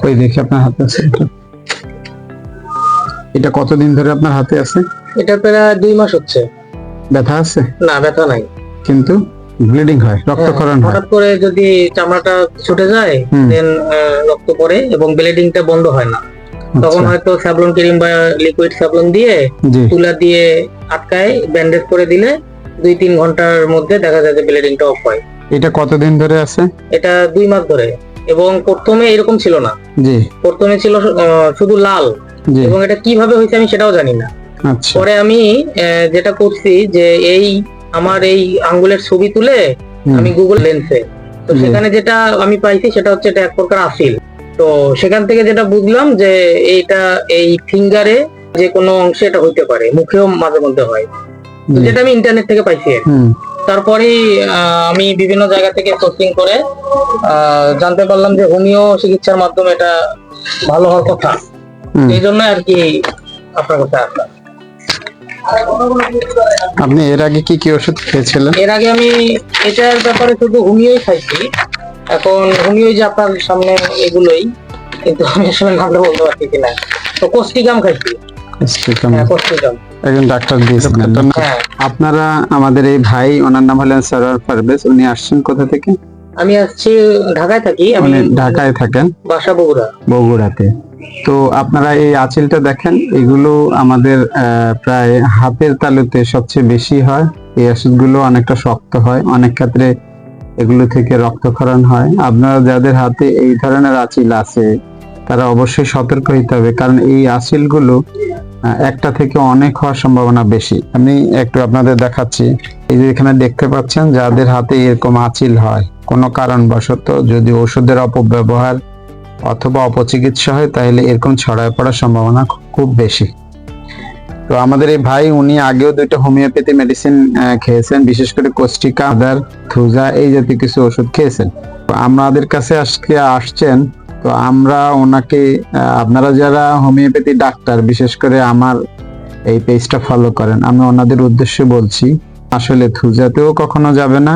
কই দেখি আপনার হাতে আছে এটা। এটা কতদিন ধরে আপনার হাতে আছে? এটা প্রায় দুই মাস হচ্ছে। ব্যথা আছে? না ব্যথা নাই। কিন্তু ব্লিডিং হয় রক্তক্ষরণ হয়। হঠাৎ করে যদি চামড়াটা ছুটে যায় দেন রক্ত পড়ে এবং ব্লিডিংটা বন্ধ হয় না। তখন আচ্ছা, হয়তো স্যাভলন ক্রিম বা লিকুইড স্যাভলন দিয়ে তুলা দিয়ে আটকায় ব্যান্ডেজ করে দিলে দুই তিন ঘণ্টার মধ্যে দেখা যায় যে ব্লিডিংটা অফ হয়। এটা কতদিন ধরে আছে? এটা দুই মাস ধরে। এবং প্রথমে এরকম ছিল না। জি। প্রথমে ছিল শুধু লাল। এবং এটা কীভাবে হয়েছে আমি সেটাও জানি না। আচ্ছা। পরে আমি যেটা করছি যে এই আমার এই আঙ্গুলের ছবি তুলে আমি গুগল লেন্সে তো সেখানে যেটা আমি পাইছি সেটা হচ্ছে এটা এক প্রকার আসিল তো সেখান থেকে যেটা বুঝলাম যে এইটা এই ফিঙ্গারে যে কোনো অংশে এটা হইতে পারে মুখেও মাঝে মধ্যে হয়। তো যেটা আমি ইন্টারনেট থেকে পাইছি আর কি। তারপরে আমি বিভিন্ন জায়গা থেকে কোচিং করে জানতে পারলাম যে হোমিও চিকিৎসার মাধ্যমে এটা ভালো হওয়ার কথা। এই জন্য আর কি আপনার আসলাম। আপনি এর আগে কি কি ওষুধ খেয়েছিলেন? এর আগে আমি এটার ব্যাপারে শুধু হোমিওই খাইছি। এখন হোমিওই যে আপনার সামনে এগুলোই কিন্তু আমি আসলে নামটা বলতে পারছি কিনা। তো কোস্টিকাম খাইছি। স্টিকাম। হ্যাঁ কোস্টিকাম একজন ডাক্তার দিয়েছিলেন? হ্যাঁ। আপনারা আমাদের এই ভাই ওনার নাম হলেন সরোয়ার পারভেজ উনি আসছেন কোথা থেকে? আমি আসছি ঢাকায় থাকি। আমি ঢাকায় থাকেন। বাসা বগুড়া। বগুড়াতে। তো আপনারা এই আঁচিলটা দেখেন এগুলো আমাদের প্রায় হাতের তালুতে সবচেয়ে বেশি হয়। এই ওষুধগুলো অনেকটা শক্ত হয় অনেক ক্ষেত্রে এগুলো থেকে রক্তক্ষরণ হয়। আপনারা যাদের হাতে এই ধরনের আঁচিল আছে তারা অবশ্যই সতর্ক হইতে হবে কারণ এই আঁচিলগুলো একটা থেকে অনেক হওয়ার সম্ভাবনা বেশি। আমি একটু আপনাদের দেখাচ্ছি। এই যে এখানে দেখতে পাচ্ছেন, যাদের হাতে এরকম আঁচিল হয়, কোনো কারণবশত যদি ওষুধের অপব্যবহার অথবা অপচিকিৎসা হয়, তাহলে এরকম ছড়ায় পড়ার সম্ভাবনা খুব বেশি। তো আমাদের এই ভাই, উনি আগেও দুইটা হোমিওপ্যাথি মেডিসিন খেয়েছেন, বিশেষ করে কোস্টিকা আদার, থুজা, এই জাতীয় কিছু ওষুধ খেয়েছেন। আমাদের কাছে আজকে আসছেন তো আমরা ওনাকে আপনারা যারা হোমিওপ্যাথি ডাক্তার, বিশেষ করে আমার এই পেজটা ফলো করেন, আমি ওনাদের উদ্দেশ্যে বলছি, আসলে থুজাতেও কখনো যাবে না,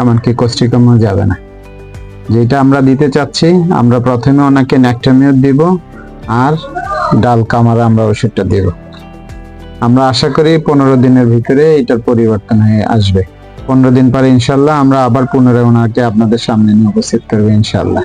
এমনকি কোস্টিকামও যাবে না। যেটা আমরা দিতে চাচ্ছি, আমরা প্রথমে ওনাকে ন্যাকটামিও দিব, আর ডাল কামারা আমরা ওষুধটা দিব। আমরা আশা করি পনেরো দিনের ভিতরে এটার পরিবর্তন হয়ে আসবে। পনেরো দিন পরে ইনশাল্লাহ আমরা আবার পুনরায় ওনাকে আপনাদের সামনে নিয়ে উপস্থিত করব ইনশাল্লাহ।